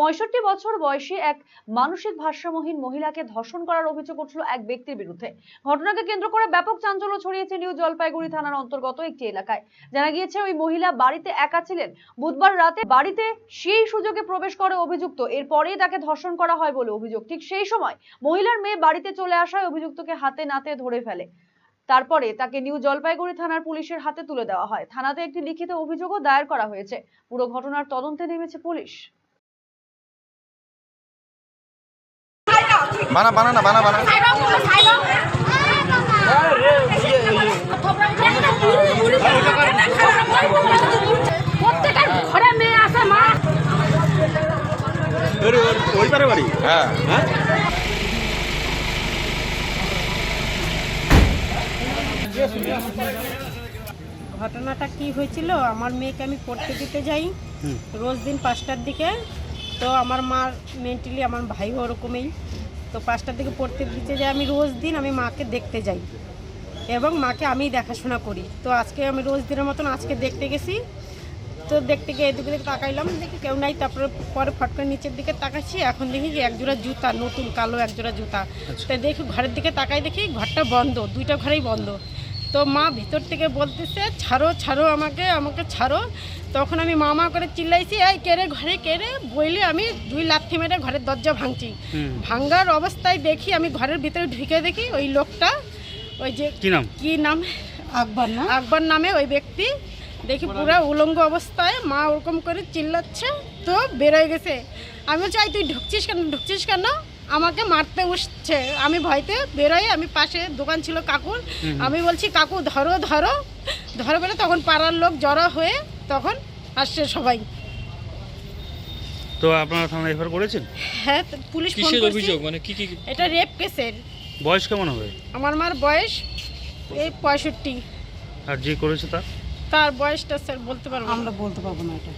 পঁয়ষট্টি বছর বয়সী এক মানসিক ভারসাম্যহীন মহিলাকে ধর্ষণ করার অভিযোগ উঠল এক ব্যক্তির বিরুদ্ধে। ঘটনাকে কেন্দ্র করে ব্যাপক চাঞ্চল্য ছড়িয়েছে নিউ জলপাইগুড়ি থানার অন্তর্গত একটি এলাকায়। জানা গিয়েছে, ওই মহিলা বাড়িতে একা ছিলেন। বুধবার রাতে বাড়িতে সেই সুযোগে প্রবেশ করে অভিযুক্ত। এরপরেই তাকে ধর্ষণ করা হয় বলে অভিযোগ। ঠিক সেই সময় মহিলার মেয়ে বাড়িতে চলে আসায় অভিযুক্তকে হাতে নাতে ধরে ফেলে। তারপরে তাকে নিউ জলপাইগুড়ি থানার পুলিশের হাতে তুলে দেওয়া হয়। থানাতে একটি লিখিত অভিযোগও দায়ের করা হয়েছে। পুরো ঘটনার তদন্তে নেমেছে পুলিশ। বানা বানা না বানা বানা। প্রত্যেকের ঘরে মেয়ে আছে মা ওই পারে বাড়ি হ্যাঁ। হ্যাঁ ঘটনাটা কি হয়েছিল? আমার মেয়েকে আমি পড়তে দিতে যাই রোজ দিন পাঁচটার দিকে। তো আমার মার মেন্টালি আমার ভাই ওরকমই। তো পাঁচটার দিকে পড়তে দিতে যাই আমি রোজ দিন আমি মাকে দেখতে যাই এবং মাকে আমি দেখাশোনা করি। তো আজকে আমি রোজ দিনের মতন আজকে দেখতে গেছি তো দেখতে গিয়ে এদিকে দিকে তাকাইলাম দেখি কেউ নাই তারপরে পরে ফট করে নিচের দিকে তাকাচ্ছি এখন দেখি যে একজোড়া জুতা নতুন কালো একজোড়া জুতা। তো দেখি ঘরের দিকে তাকাই দেখি ঘরটা বন্ধ দুইটা ঘরেই বন্ধ। তো মা ভিতর থেকে বলতেছে ছাড়ো ছাড়ো আমাকে আমাকে ছাড়ো। তখন আমি মা মা করে চিল্লাইছি এই কেড়ে ঘরে কেড়ে বইলে আমি দুই লাথি মেরে ঘরের দরজা ভাঙছি। ভাঙ্গার অবস্থায় দেখি আমি ঘরের ভিতরে ঢুকে দেখি ওই লোকটা ওই যে কি নাম? কি নাম? আকবর না? আকবর নামে ওই ব্যক্তি। দেখি পুরো উলঙ্গ অবস্থায় মা ওরকম করে চিল্লাচ্ছে তো বেরোয় গেছে। আমি চাই তুই ঢুকছিস কেন? ঢুকছিস কেন? আমাকে মারতে উঠছে আমি ভয়তে বেরোই আমি পাশে দোকান ছিল কাকুর। আমি বলছি কাকু ধরো ধরো। ধরো বলে তখন পাড়ার লোক জড়ো হয়ে তখন আসছে সবাই। তো আপনারা থানায় এফআর করেছেন? হ্যাঁ তো পুলিশ ফোন কিসের করছে। অভিযোগ? মানে কি কি এটা রেপ কেসের বয়স কেমন হবে? আমার মার বয়স এই পঁয়ষট্টি। আর যে করেছে তার? তার বয়সটা স্যার বলতে পারব না। আমরা বলতে পারব না এটা।